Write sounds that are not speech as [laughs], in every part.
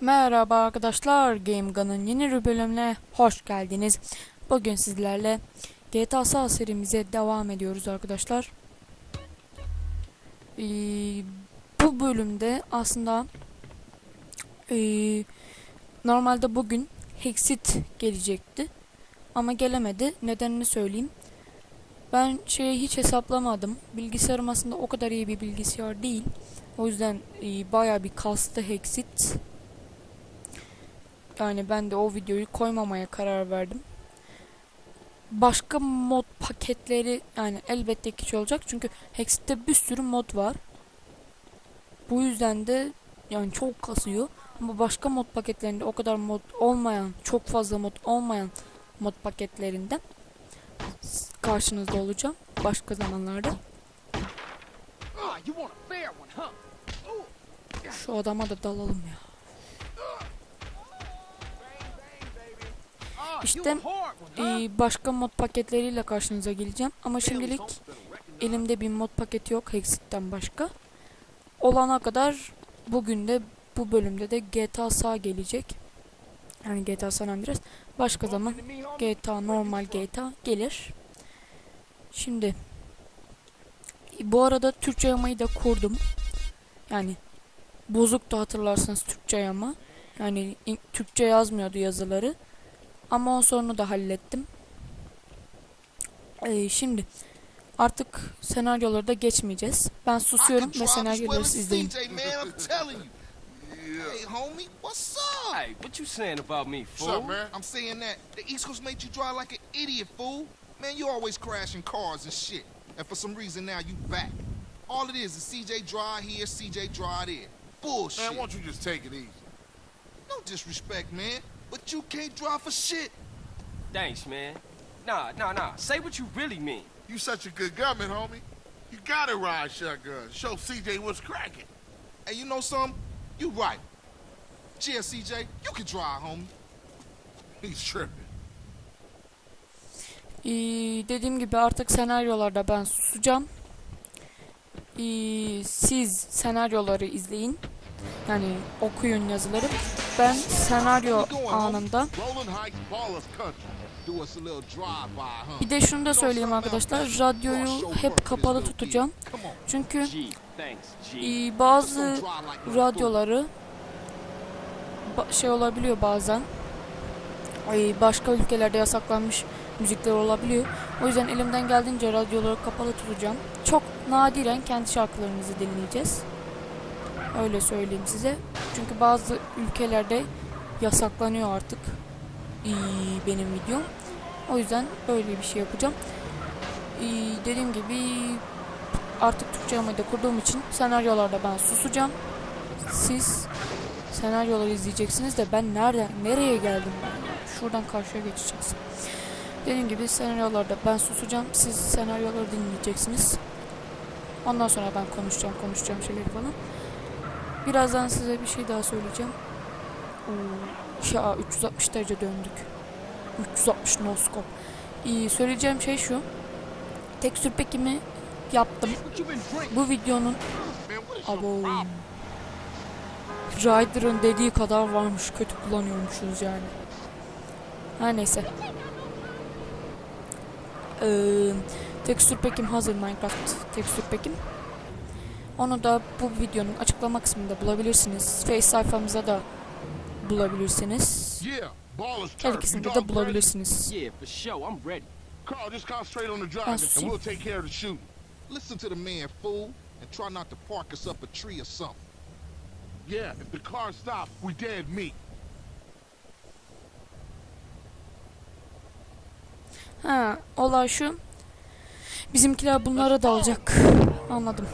Merhaba arkadaşlar, Game Gun'ın yeni bir bölümüne hoş geldiniz. Bugün sizlerle GTA San serimize devam ediyoruz arkadaşlar. Ee, bu bölümde aslında ee, normalde bugün Hexit gelecekti ama gelemedi. Nedenini söyleyeyim. Ben şeyi hiç hesaplamadım. Bilgisayarım aslında o kadar iyi bir bilgisayar değil. O yüzden ee, bayağı bir kastı Hexit. Yani ben de o videoyu koymamaya karar verdim. Başka mod paketleri yani elbette ki olacak. Çünkü Hexit'te bir sürü mod var. Bu yüzden de yani çok kasıyor. Ama başka mod paketlerinde o kadar mod olmayan, çok fazla mod olmayan mod paketlerinde karşınızda olacağım. Başka zamanlarda. Ah? Şu adama da dalalım ya. İşte? Ee, başka mod paketleriyle karşınıza geleceğim. Ama şimdilik elimde bir mod paketi yok Hexit'ten başka. Olana kadar bugün de bu bölümde de GTA Sağ gelecek. Yani GTA San Andreas. Başka zaman GTA normal GTA gelir. Şimdi bu arada Türkçe yamayı da kurdum. Yani bozuktu hatırlarsanız Türkçe yama. Yani Türkçe yazmıyordu yazıları. Ama o sorunu da hallettim. Ee, şimdi artık senaryoları da geçmeyeceğiz. Ben susuyorum ve senaryoları siz izleyin. Hey, homie, what's up? Hey, what you saying about me, What's fool? up, man? I'm saying that the East Coast made you drive like an idiot, fool. Man, you always crashing cars and shit. And for some reason now you back. All it is is CJ drive here, CJ drive there. Bullshit. Man, why don't you just take it easy? No disrespect, man. But you can't drive for shit. Thanks, man. Nah, nah, nah. Say what you really mean. You such a good gunman, homie. You gotta ride shotgun. Show CJ what's cracking. Hey, you know something? You right. Yeah, CJ, you can drive, homie. He's tripping. Ee, dediğim gibi artık senaryolarda ben susacağım. Ee, siz senaryoları izleyin. Yani okuyun yazıları. Ben senaryo anında bir de şunu da söyleyeyim arkadaşlar. Radyoyu hep kapalı tutacağım. Çünkü ee, bazı radyoları şey olabiliyor bazen. Ay, başka ülkelerde yasaklanmış müzikler olabiliyor. O yüzden elimden geldiğince radyoları kapalı tutacağım. Çok nadiren kendi şarkılarımızı dinleyeceğiz. Öyle söyleyeyim size. Çünkü bazı ülkelerde yasaklanıyor artık ee, benim videom. O yüzden böyle bir şey yapacağım. Ee, dediğim gibi artık Türkçe da kurduğum için senaryolarda ben susacağım. Siz senaryoları izleyeceksiniz de ben nereden nereye geldim ben? Şuradan karşıya geçeceğiz. Dediğim gibi senaryolarda ben susacağım. Siz senaryoları dinleyeceksiniz. Ondan sonra ben konuşacağım, konuşacağım şeyleri falan. Birazdan size bir şey daha söyleyeceğim. Oo, şey, aa, 360 derece döndük. 360 noskop. İyi, söyleyeceğim şey şu. Tekstür pekimi yaptım. Bu videonun Abo. Ryder'ın dediği kadar varmış. Kötü kullanıyormuşuz yani. Her neyse. Ee, tekstür pekim hazır Minecraft tekstür pekim. Onu da bu videonun açıklama kısmında bulabilirsiniz. Face sayfamıza da bulabilirsiniz. Her ikisinde de bulabilirsiniz. Yeah, for sure. I'm ready. Carl, just concentrate on the driving, and susayım. we'll take care of the shooting. Listen to the man, fool, and try not to park us up a tree or something. Yeah, if the car stops, we dead meat. Ha, olay şu. Bizimkiler bunlara dalacak. Anladım.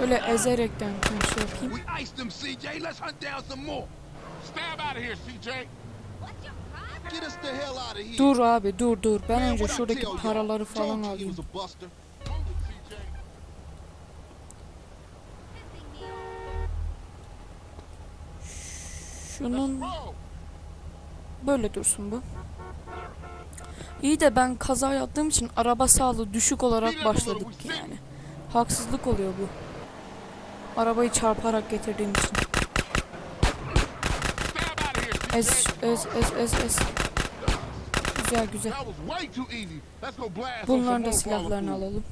Şöyle ezerekten bir şey yapayım. We iced them, CJ. Let's hunt down some more. Stab out of here, CJ. Get us the hell out of here. Dur abi dur dur. Ben önce şuradaki paraları falan alayım. Şunun böyle dursun bu. İyi de ben kaza yaptığım için araba sağlığı düşük olarak başladık yani. Haksızlık oluyor bu. Arabayı çarparak getirdiğim için. Ez, ez, ez, ez, ez. Güzel güzel. Bunların da silahlarını alalım.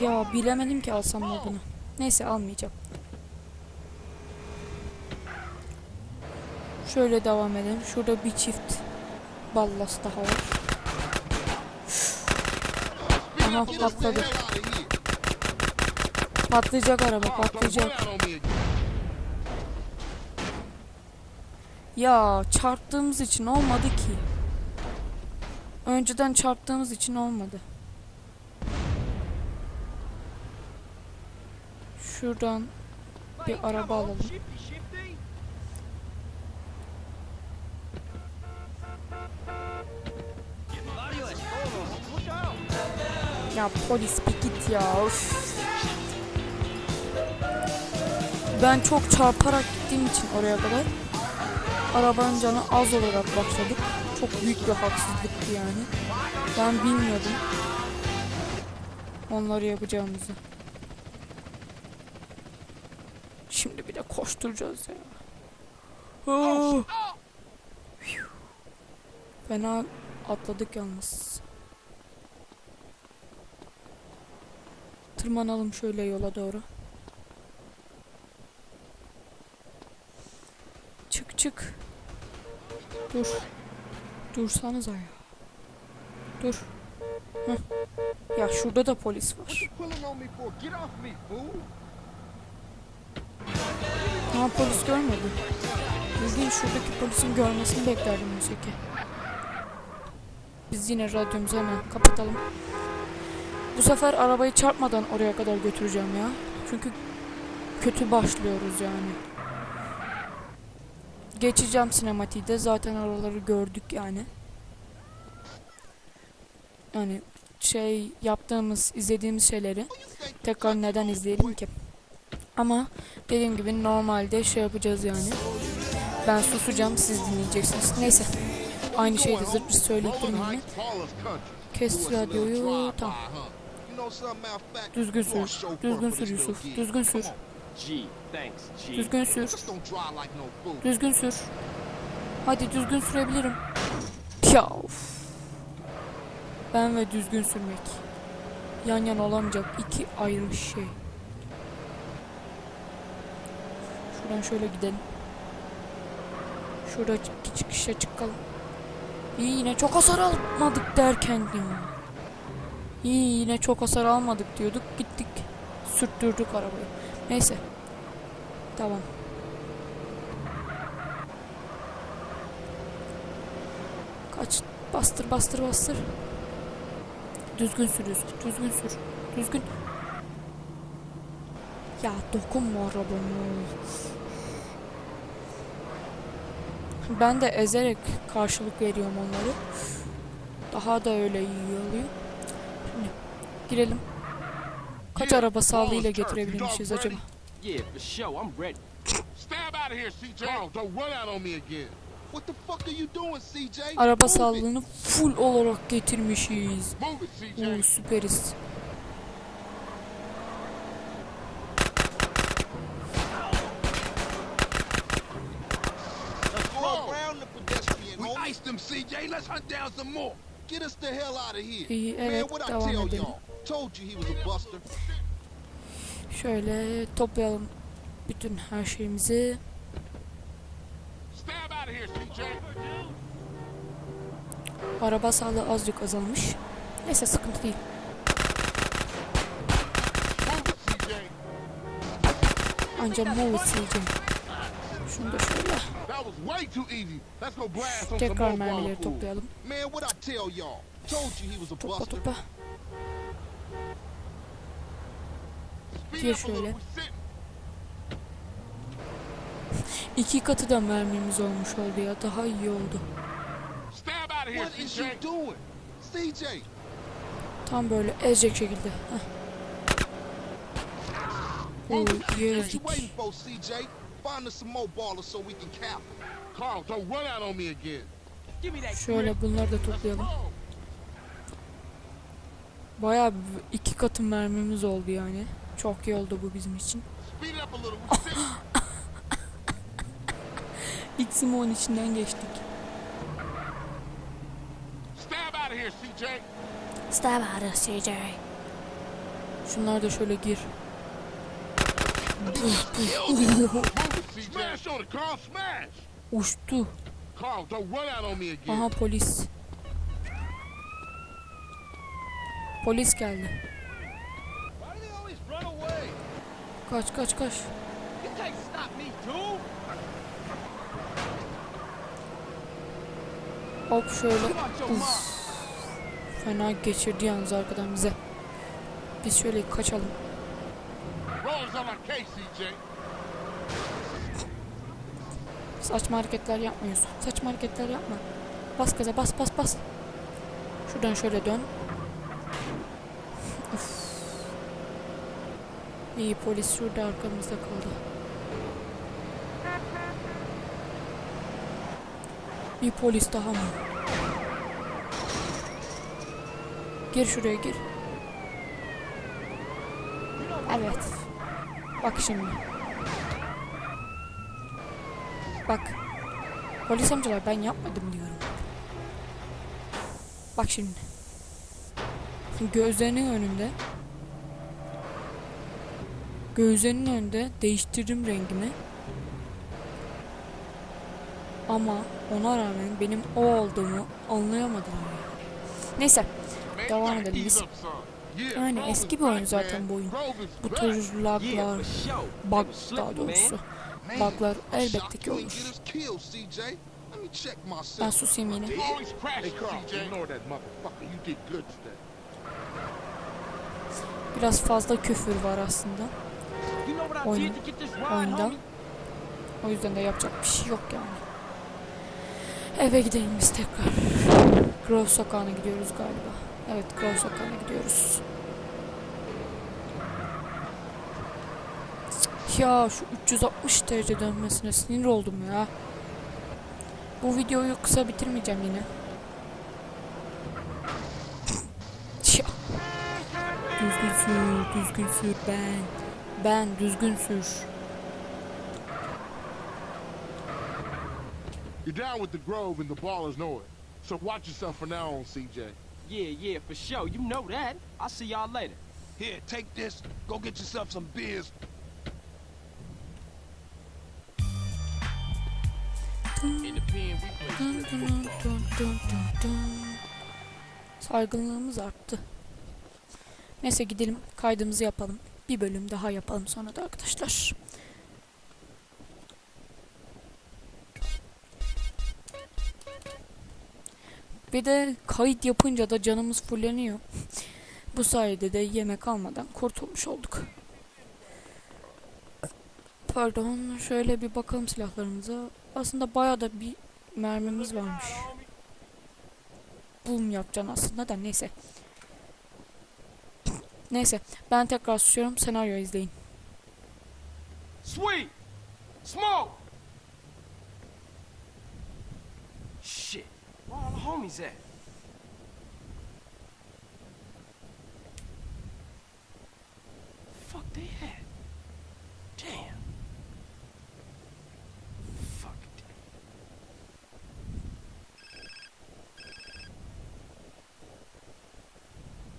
Ya bilemedim ki alsam mı bunu. Neyse almayacağım. Şöyle devam edelim. Şurada bir çift ballas daha var. Aha the patladı. Patlayacak araba patlayacak. Ya çarptığımız için olmadı ki. Önceden çarptığımız için olmadı. Şuradan bir araba alalım. Ya polis bir git ya. Of. Ben çok çarparak gittiğim için oraya kadar arabanın canı az olarak başladık. Çok büyük bir haksızlıktı yani. Ben bilmiyordum onları yapacağımızı. Şimdi bir de koşturacağız ya. Phew. Fena atladık yalnız. Tırmanalım şöyle yola doğru. Çık çık. Dur. Dursanıza ya. Dur. Heh. Ya şurada da polis var. Ama polis görmedi. Bildiğin şuradaki polisin görmesini beklerdim müzeki. Biz yine radyomuzu hemen kapatalım. Bu sefer arabayı çarpmadan oraya kadar götüreceğim ya. Çünkü kötü başlıyoruz yani. Geçeceğim sinematiği de zaten oraları gördük yani. Yani şey yaptığımız, izlediğimiz şeyleri tekrar neden izleyelim ki? Ama dediğim gibi normalde şey yapacağız yani. Ben susacağım siz dinleyeceksiniz. Neyse. Aynı şeyi de zırt pırt söyleyip country. Kes radyoyu. Tamam. Düzgün sür. Düzgün sür Yusuf. Düzgün sür. Düzgün sür. Düzgün sür. Hadi düzgün sürebilirim. Ya of. Ben ve düzgün sürmek. Yan yana olamayacak iki ayrı şey. Şuradan şöyle gidelim. Şurada çık- çıkışa çıkalım. İyi yine çok hasar almadık derken ya. İyi yine çok hasar almadık diyorduk. Gittik. Sürttürdük arabayı. Neyse. Tamam. Kaç. Bastır bastır bastır. Düzgün sür Yusuf, Düzgün sür. Düzgün. Ya dokunma arabama. Ben de ezerek karşılık veriyorum onları. Daha da öyle iyi oluyor. Girelim. Kaç Yeah, araba sağlığıyla getirebilmişiz acaba? Yeah, for sure, I'm ready. Stab out of here, CJ. Carl, don't run out on me again. What the fuck are you doing, CJ? Araba sağlığını full olarak getirmişiz. Oo, süperiz. Go around the pedestrian, We homie. iced them, CJ. Let's hunt down some more. Get us the hell out of here. İyi, Man, evet, what I devam tell edelim. Y'all? Told you he was a buster. Şöyle toplayalım bütün her şeyimizi. Araba sağlığı azıcık azalmış. Neyse sıkıntı değil. Move it, CJ. Ancak move sileceğim. Şunu da şöyle. That was way too easy. Little. şöyle. İki katı da mermimiz olmuş oldu ya. Daha iyi oldu. Tam böyle ezecek şekilde. Oo, iyi ezdik. Şöyle bunları da toplayalım. Bayağı iki katı mermimiz oldu yani. Çok iyi oldu bu bizim için. [laughs] İlk Simon içinden geçtik. Stab out of here, CJ. Stab out of CJ. Şunlar da şöyle gir. Smash on it, Carl. Smash. Uçtu. Aha polis. Polis geldi. Why do they always run away? Stop me, dude. Hop şöyle. Uf. Fena geçirdi yalnız arkadan bize. Biz şöyle kaçalım. Saçma hareketler yapmıyoruz. Saçma hareketler yapma. Bas gaza bas bas bas. Şuradan şöyle dön. Uf. İyi polis şurada arkamızda kaldı. Bir polis daha mı? Gir şuraya gir. Evet. Bak şimdi. Bak. Polis amcalar ben yapmadım diyorum. Bak şimdi. Gözlerinin önünde. Gözlerinin önünde değiştirdim rengimi. Ama ona rağmen benim o olduğumu anlayamadılar yani. Neyse. Devam edelim biz. Yani eski bir oyun zaten bu oyun. Bu tür laglar, bug daha doğrusu. Buglar elbette ki olur. Ben susayım yine. Biraz fazla küfür var aslında. Oyun- oyunda. O yüzden de yapacak bir şey yok yani. Eve gidelim biz tekrar. Grove sokağına gidiyoruz galiba. Evet Grove sokağına gidiyoruz. Ya şu 360 derece dönmesine sinir oldum ya. Bu videoyu kısa bitirmeyeceğim yine. [laughs] Ya. Düzgün sür, düzgün sür ben. Ben düzgün sür. You're down with the Grove and the ballers know it. So watch yourself from now on, CJ. Yeah, yeah, for sure. You know that. I'll see y'all later. Here, take this. Go get yourself some beers. Saygınlığımız arttı. Neyse gidelim kaydımızı yapalım. Bir bölüm daha yapalım sonra da arkadaşlar. Bir de kayıt yapınca da canımız fulleniyor. Bu sayede de yemek almadan kurtulmuş olduk. Pardon şöyle bir bakalım silahlarımıza. Aslında bayağı da bir mermimiz varmış. Boom yapacaksın aslında da neyse. Neyse ben tekrar susuyorum senaryo izleyin. Sweet! Smoke! Shit. Where all the homies at? Fuck they at? Damn. Fuck it.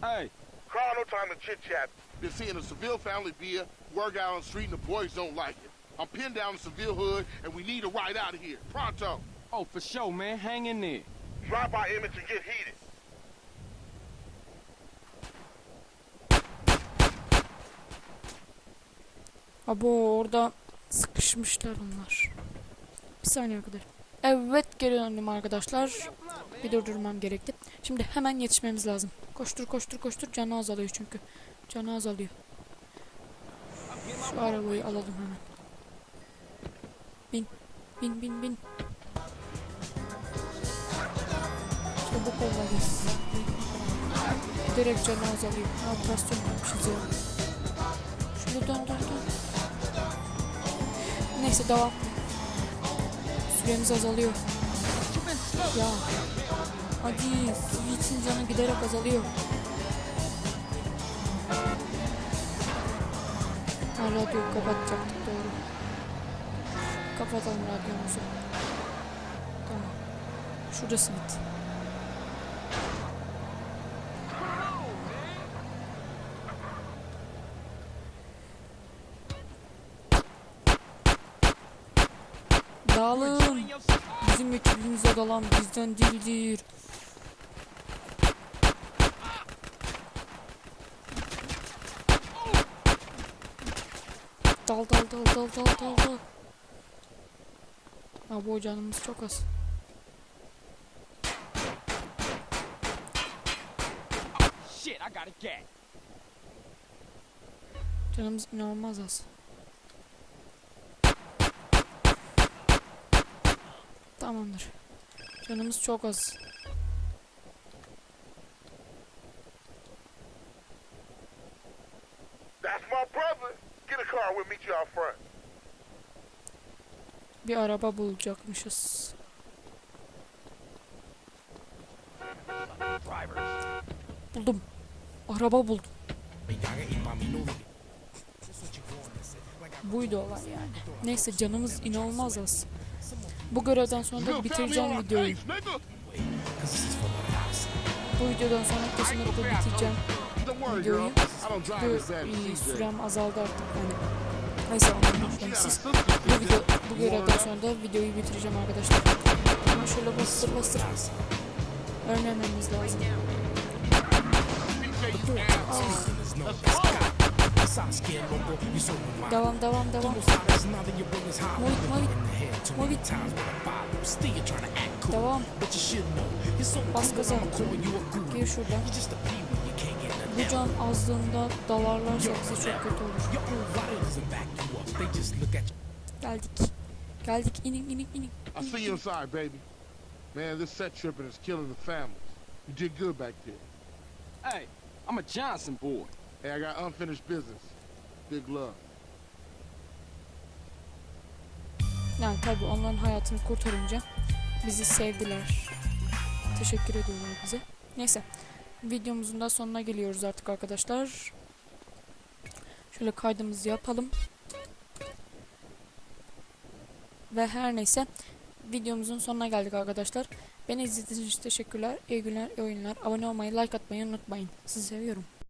Hey, Carl, no time to chit chat. Been seeing a Seville family beer, work out on the street, and the boys don't like it. I'm pinned down in Seville hood, and we need a ride out of here. Pronto. oh, for sure, man. Hang in there. Drive by Image and get heated. Abo orada sıkışmışlar onlar. Bir saniye kadar. Evet geri döndüm arkadaşlar. Bir durdurmam gerekti. Şimdi hemen yetişmemiz lazım. Koştur koştur koştur canı azalıyor çünkü. Canı azalıyor. Şu arabayı alalım hemen. Bin. Bin bin bin. Çabuk olmalıyız. Direkt canı azalıyor. Operasyon yapmışız ya. Şöyle dön dön dön. Neyse devam. Süremiz azalıyor. Ya. Hadi Yiğit'in canı giderek azalıyor. Ha radyoyu kapatacaktık doğru. Kapatalım radyomuzu. Tamam. Şurada simit. Ekibimize dalan bizden değildir. Dal dal dal dal dal dal dal. Ha bu canımız çok az. Canımız inanılmaz az. Tamamdır. Canımız çok az. That's my brother. Get a car, we'll meet you out front. Bir araba bulacakmışız. Buldum. Araba buldum. Buydu olay yani. Neyse canımız inanılmaz az. Bu görevden sonra da bitireceğim videoyu. Bu videodan sonra kesinlikle bitireceğim videoyu. CJ. sürem azaldı artık yani. Neyse anlamıştım siz. Bu video bu görevden sonra da videoyu bitireceğim arkadaşlar. Ama şöyle bastır bastır. Ölmememiz lazım. Devam devam devam. Movit movit. Movit. Devam. Bas gaza. Gir şuradan. Bu can azlığında dalarlarsa bize çok kötü olur. Geldik. Geldik. İnin inin inin. I see you inside, baby. Man, this set tripping is killing the families. You did good back there. Hey, I'm a Johnson boy. Hey, I got unfinished business. Big love. Yani tabi onların hayatını kurtarınca bizi sevdiler. Teşekkür ediyorlar bize. Neyse. Videomuzun da sonuna geliyoruz artık arkadaşlar. Şöyle kaydımızı yapalım. Ve her neyse videomuzun sonuna geldik arkadaşlar. Beni izlediğiniz için teşekkürler. İyi günler, iyi oyunlar. Abone olmayı, like atmayı unutmayın. Sizi seviyorum.